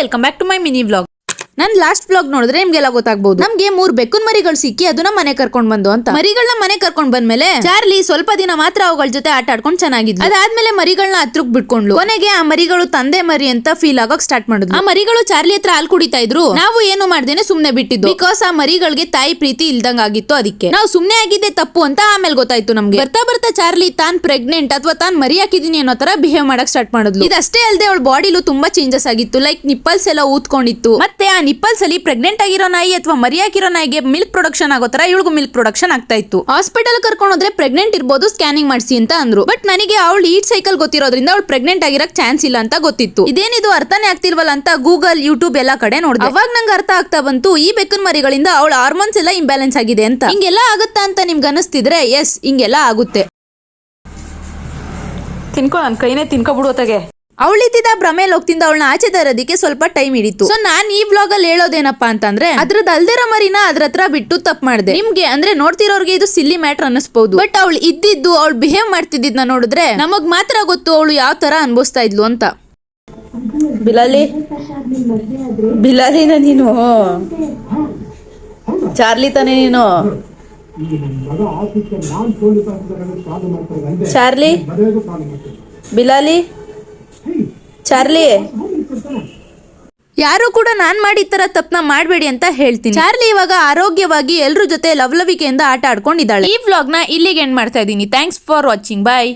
Welcome back to my mini vlog ನನ್ last vlog ನೋಡಿದ್ರೆ ನಿಮ್ಗೆಲ್ಲ ಗೊತ್ತಾಗ್ಬೋದು. ನಮ್ಗೆ ಮೂರ್ ಬೆಕ್ಕುನ್ ಮರಿಗಳು ಸಿಕ್ಕಿ ಅದನ್ನ ಮನೆ ಕರ್ಕೊಂಡ್ ಬಂದು ಅಂತ. ಮರಿಗಳನ್ನ ಮನೆ ಕರ್ಕೊಂಡ್ ಬಂದ್ಮೇಲೆ ಚಾರ್ಲಿ ಸ್ವಲ್ಪ ದಿನ ಮಾತ್ರ ಅವುಗಳ ಜೊತೆ ಆಟ ಆಡ್ಕೊಂಡು ಚೆನ್ನಾಗಿದ್ಲು. ಅದಾದ್ಮೇಲೆ ಮರಿಗಳನ್ನ ಹತ್ರಕ್ ಬಿಟ್ಕೊಂಡ್ಲು ಕೊನೆಗೆ ಆ ಮರಿಗಳು ತಂದೆ ಮರಿ ಅಂತ ಫೀಲ್ ಆಗೋಕ್ ಸ್ಟಾರ್ಟ್ ಮಾಡುದು ಆ ಮರಿಗಳು ಚಾರ್ಲಿ ಹತ್ರ ಹಾಲು ಕುಡಿತಾ ಇದ್ರು. ನಾವು ಏನು ಮಾಡ್ದೇನೆ ಸುಮ್ನೆ ಬಿಟ್ಟಿದ್ದು. ಬಿಕಾಸ್ ಆ ಮರಿಗಳಿಗೆ ತಾಯಿ ಪ್ರೀತಿ ಇಲ್ದಂಗ್ ಆಗಿತ್ತು ಅದಕ್ಕೆ. ನಾವು ಸುಮ್ನೆ ಆಗಿದ್ದೆ ತಪ್ಪು ಅಂತ ಆಮೇಲೆ ಗೊತ್ತಾಯ್ತು ನಮ್ಗೆ. ಬರ್ತಾ ಚಾರ್ಲಿ ತಾನ್ ಪ್ರೆಗ್ನೆಂಟ್ ಅಥವಾ ತಾನ್ ಮರಿ ಹಾಕಿದೀನಿ ಅನ್ನೋ ತರ ಬಿಹೇವ್ ಮಾಡಕ್ ಸ್ಟಾರ್ಟ್ ಮಾಡಿದ್ಲು. ಇದಷ್ಟೇ ಅಲ್ಲದೆ ಅವಳ ಬಾಡಿಲು ತುಂಬಾ ಚೇಂಜಸ್ ಆಗಿತ್ತು. ಲೈಕ್ ನಿಪ್ಪಲ್ಸ್ ಎಲ್ಲ ಊದ್ಕೊಂಡಿತ್ತು. ಮತ್ತೆ ಆ ನಿಪ್ಪಲ್ಸ್ ಅಲ್ಲಿ ಪ್ರೆಗ್ನೆಂಟ್ ಆಗಿರೋ ನಾಯಿ ಅಥವಾ ಮರಿ ಹಾಕಿರೋ ನಾಯಿಗೆ ಮಿಲ್ಕ್ ಪ್ರೊಡಕ್ಷನ್ ಆಗೋ ತರ ಇವಳಿಗೂ ಮಿಲ್ಕ್ ಪ್ರೊಡಕ್ಷನ್ ಆಗ್ತಾ ಇತ್ತು. ಹಾಸ್ಪಿಟಲ್ ಕರ್ಕೊಂಡು ಹೋದ್ರೆ ಪ್ರೆಗ್ನೆಂಟ್ ಇರ್ಬೋದು ಸ್ಕ್ಯಾನಿಂಗ್ ಮಾಡಿಸಿ ಅಂತ ಅಂದ್ರು. ಬಟ್ ನನಗೆ ಅವಳು ಈಟ್ ಸೈಕಲ್ ಗೊತ್ತಿರೋದ್ರಿಂದ ಅವಳು ಪ್ರೆಗ್ನೆಂಟ್ ಆಗಿರೋ ಚಾನ್ಸ್ ಇಲ್ಲ ಅಂತ ಗೊತ್ತಿತ್ತು. ಇದೇನಿದು ಅರ್ಥನೇ ಆಗ್ತಿಲ್ವಲ್ಲ ಅಂತ ಗೂಗಲ್ ಯೂಟ್ಯೂಬ್ ಎಲ್ಲ ಕಡೆ ನೋಡಿದೆ. ಅವಾಗ ನಂಗೆ ಅರ್ಥ ಆಗ್ತಾ ಬಂತು, ಈ ಬೆಕ್ಕನ್ ಮರಿಗಳಿಂದ ಅವಳ ಹಾರ್ಮೋನ್ಸ್ ಎಲ್ಲ ಇಂಬ್ಯಾಲೆನ್ಸ್ ಆಗಿದೆ ಅಂತ. ಹಿಂಗೆಲ್ಲ ಆಗುತ್ತಾ ಅಂತ ನಿಮ್ಗೆ ಅನಿಸ್ತಿದ್ರೆ ಎಸ್ ಹಿಂಗೆಲ್ಲ ಆಗುತ್ತೆ. ತಿನ್ಕೊ ನನ್ ಕೈನೇ ತಿನ್ಕೊಬಿಡುವತ್ತಾಗೆ ಅವಳಿದ್ದ ಭ್ರಮೇಲ್ ಹೋಗ್ತಿಂದ ಅವಳನ್ನ ಆಚೆ ತರೋದಕ್ಕೆ ಸ್ವಲ್ಪ ಟೈಮ್ ಹಿಡಿತು. ಸೊ ನಾನ್ ಈ ಬ್ಲಾಗ್ ಅಲ್ಲಿ ಹೇಳೋದೇನಪ್ಪಾ ಅಂತಂದ್ರೆ ಅದ್ರದ್ದು ಅಲ್ದಿರೋ ಮರಿನ ಅದ್ರ ಹತ್ರ ಬಿಟ್ಟು ತಪ್ಪು ಮಾಡಿದೆ. ನಿಮ್ಗೆ ಅಂದ್ರೆ ನೋಡ್ತಿರೋರ್ಗೆ ಇದು ಸಿಲ್ಲಿ ಮ್ಯಾಟರ್ ಅನ್ನಿಸ್ಬಹುದು ಬಟ್ ಅವಳು ಇದ್ದಿದ್ದು ಅವಳು ಬಿಹೇವ್ ಮಾಡ್ತಿದ್ದಿದ್ನ ನೋಡಿದ್ರೆ ನಮಗ್ ಮಾತ್ರ ಗೊತ್ತು ಅವಳು ಯಾವ ತರ ಅನ್ಭವಿಸ್ತಾ ಇದ್ಲು ಅಂತ. ಬಿಲಾಲಿ ಬಿಲಾಲಿನ ನೀನು. ಚಾರ್ಲಿ ತಾನೇ ನೀನು. ಚಾರ್ಲಿ? ಬಿಲಾಲಿ? ಚಾರ್ಲಿ? ಯಾರು ಕೂಡ ನಾನ್ ಮಾಡಿದ ತರ ತಪ್ಪನ ಮಾಡಬೇಡಿ ಅಂತ ಹೇಳ್ತೀನಿ. ಚಾರ್ಲಿ ಇವಾಗ ಆರೋಗ್ಯವಾಗಿ ಎಲ್ರ ಜೊತೆ ಲವಲವಿಕೆಯಿಂದ ಆಟ ಆಡ್ಕೊಂಡಿದ್ದಾಳೆ. ಈ ವ್ಲಾಗ್ನ ಇಲ್ಲಿಗೆ ಎಂಡ್ ಮಾಡ್ತಾ ಇದ್ದೀನಿ. Thanks for watching bye